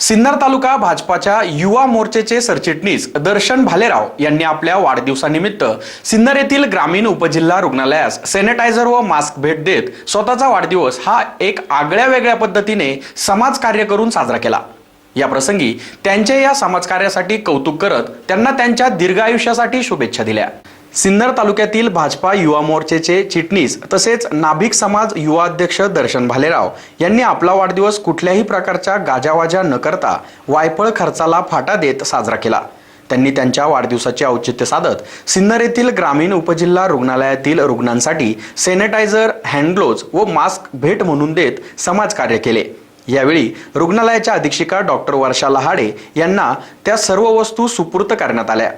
सिन्नर तालुका भाजपाच्या युवा मोर्चेचे सरचिटणीस दर्शन भालेराव यांनी आपल्या वाढदिवसानिमित्त सिन्नर येथील ग्रामीण उपजिल्हा रुग्णालयास सॅनिटायझर व मास्क भेट देत स्वतःचा वाढदिवस हा एक आगळ्या वेगळ्या पद्धतीने समाजकार्य करून साजरा केला. या प्रसंगी त्यांच्या या समाजकार्यासाठी कौतुक करत त्यांना त्यांच्या दीर्घायुष्यासाठी शुभेच्छा दिल्या. सिन्नर तालुक्यातील भाजपा युवा मोर्चेचे चिटणीस तसेच नाभिक समाज युवा अध्यक्ष दर्शन भालेराव यांनी आपला वाढदिवस कुठल्याही प्रकारच्या गाजावाजा न करता वायफळ खर्चाला फाटा देत साजरा केला. त्यांनी त्यांच्या वाढदिवसाचे औचित्य साधत सिन्नर येथील ग्रामीण उपजिल्हा रुग्णालयातील रुग्णांसाठी सॅनिटायझर हँडग्लोज व मास्क भेट म्हणून देत समाजकार्य केले. यावेळी रुग्णालयाच्या अधीक्षिका डॉक्टर वर्षा लहाडे यांना त्या सर्व वस्तू सुपूर्त करण्यात आल्या.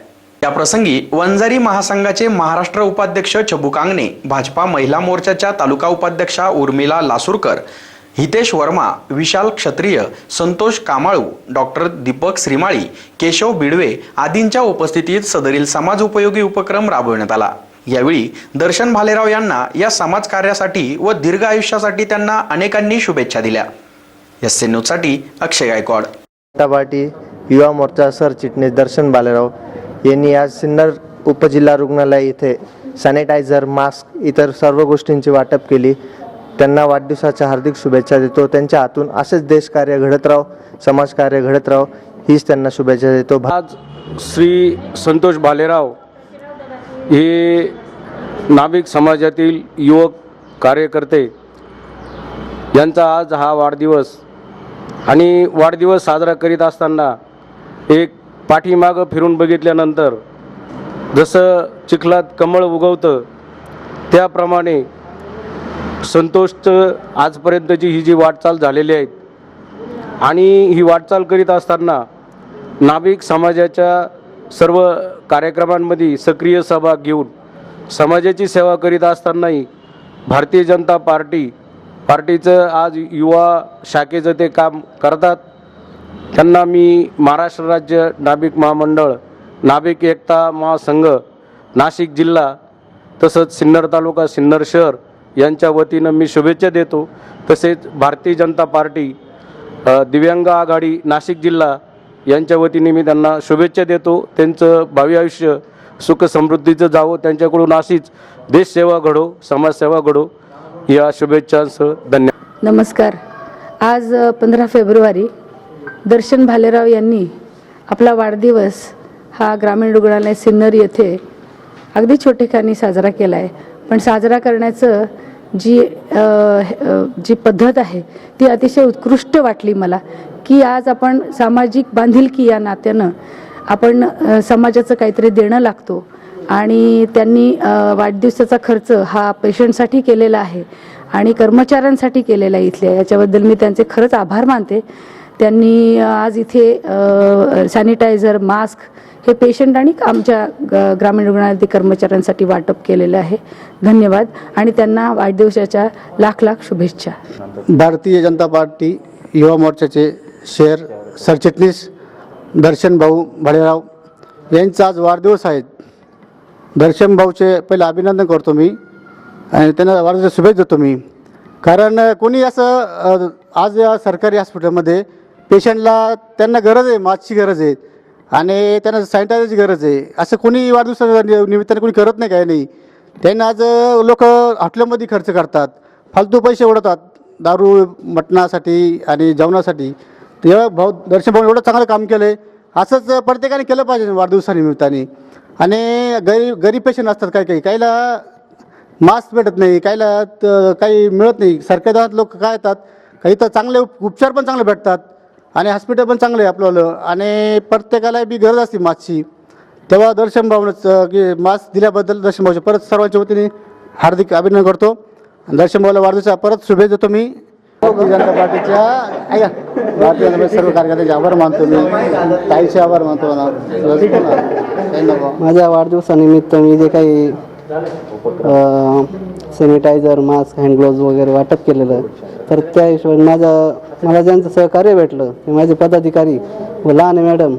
या प्रसंगी वंजारी महासंघाचे महाराष्ट्र उपाध्यक्ष छबू कांगणे भाजपा महिला मोर्चाच्या तालुका उपाध्यक्षा उर्मिला लासूरकर हितेश वर्मा विशाल क्षत्रिय संतोष कामाळू डॉक्टर दीपक श्रीमाळी केशव बिडवे आदींच्या उपस्थितीत सदरील समाज उपयोगी उपक्रम राबविण्यात आला. यावेळी दर्शन भालेराव यांना या समाज कार्यासाठी व दीर्घ आयुष्यासाठी त्यांना अनेकांनी शुभेच्छा दिल्या. एस एन न्यूजसाठी अक्षय गायकवाड. जनता पार्टी युवा मोर्चा सरचिटणीस दर्शन बालेराव यांनी आज सिन्नर उपजिल्हा रुग्णालय इथे सॅनिटायझर मास्क इतर सर्व गोष्टींची वाटप केली. त्यांना वाढदिवसाच्या हार्दिक शुभेच्छा देतो. त्यांच्या हातून असेच देशकार्य घडत राहो समाजकार्य घडत राहो हीच त्यांना शुभेच्छा देतो. आज श्री संतोष भालेराव हे नाभिक समाजातील युवक कार्यकर्ते यांचा आज हा वाढदिवस आणि वाढदिवस साजरा करीत असताना एक पाठीमागं फिरून बघितल्यानंतर जसं चिखलात कमळ उगवतं त्याप्रमाणे संतोषचं आजपर्यंतची ही जी वाटचाल झालेली आहे आणि ही वाटचाल करीत असताना नाभिक समाजाच्या सर्व कार्यक्रमांमध्ये सक्रिय सहभाग घेऊन समाजाची सेवा करीत असतानाही भारतीय जनता पार्टी पार्टीचं आज युवा शाखेचं ते काम करतात. त्यांना मी महाराष्ट्र राज्य नाभिक महामंडळ नाभिक एकता महासंघ नाशिक जिल्हा तसंच सिन्नर तालुका सिन्नर शहर यांच्या वतीनं मी शुभेच्छा देतो. तसेच भारतीय जनता पार्टी दिव्यांग आघाडी नाशिक जिल्हा यांच्या वतीने मी त्यांना शुभेच्छा देतो. त्यांचं भावी आयुष्य सुख समृद्धीचं जावं त्यांच्याकडून अशीच देशसेवा घडो समाजसेवा घडो. या शुभेच्छांसह धन्यवाद. नमस्कार. आज पंधरा फेब्रुवारी दर्शन भालेराव यांनी आपला वाढदिवस हा ग्रामीण रुग्णालय सिन्नर येथे अगदी छोटेखानी साजरा केला आहे पण साजरा करण्याचं जी अ, जी पद्धत आहे ती अतिशय उत्कृष्ट वाटली मला की आज आपण सामाजिक बांधिलकी या नात्यानं आपण समाजाचं काहीतरी देणं लागतो. आणि त्यांनी वाढदिवसाचा खर्च हा पेशंटसाठी केलेला आहे आणि कर्मचाऱ्यांसाठी केलेला आहे इथल्या. याच्याबद्दल मी त्यांचे खरंच आभार मानते. त्यांनी आज इथे सॅनिटायझर मास्क हे पेशंट आणि आमच्या ग- ग्रामीण रुग्णालयातील कर्मचाऱ्यांसाठी वाटप केलेलं आहे. धन्यवाद. आणि त्यांना वाढदिवसाच्या लाख लाख शुभेच्छा. भारतीय जनता पार्टी युवा मोर्चाचे शहर सरचिटणीस दर्शन भाऊ भडेराव यांचा आज वाढदिवस आहे. दर्शन भाऊचे पहिले अभिनंदन करतो मी आणि त्यांना वाढदिवस शुभेच्छा देतो मी. कारण कोणी असं आज या सरकारी हॉस्पिटलमध्ये पेशंटला त्यांना गरज आहे मास्कची गरज आहे आणि त्यांना सॅनिटायझरची गरज आहे. असं कोणी वाढदिवसाच्या निमित्ताने कोणी करत नाही काय नाही. त्यांना आज लोक हॉटेलमध्ये खर्च करतात फालतू पैसे उडवतात दारू मटणासाठी आणि जेवणासाठी. तेव्हा भाऊ दर्शन भाऊ एवढं चांगलं काम केलं आहे असंच प्रत्येकाने केलं पाहिजे वाढदिवसानिमित्ताने. आणि गरीब गरीब पेशंट असतात काही काही. काहीला मास्क भेटत नाही काहीला काही मिळत नाही. सरकारी दवात लोक काय येतात? काही तर चांगले उपचार पण चांगले भेटतात. आणि हॉस्पिटल पण चांगलं आहे आपलं आणि प्रत्येकाला बी गरज असते मास्कची. तेव्हा दर्शन भावनंच की मास्क दिल्याबद्दल दर्शन भाऊचे परत सर्वांच्या वतीने हार्दिक अभिनंदन करतो. दर्शन भाऊला वाढदिवसा परत शुभेच्छा देतो मी. भारतीय जनता पार्टीच्या ऐका भारतीय जनता सर्व कार्यकर्त्याचे आभार मानतो मी. ताईचे आभार मानतो ना. काही नको. माझ्या वाढदिवसानिमित्त मी जे काही सॅनिटायझर मास्क हँड ग्लोव्ज वगैरे वाटप केलेलं तर त्या हिशोबाने माझं मला ज्यांचं सहकार्य भेटलं ते माझे पदाधिकारी व लहान मॅडम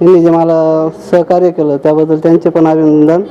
यांनी जे मला सहकार्य केलं त्याबद्दल त्यांचे पण अभिनंदन.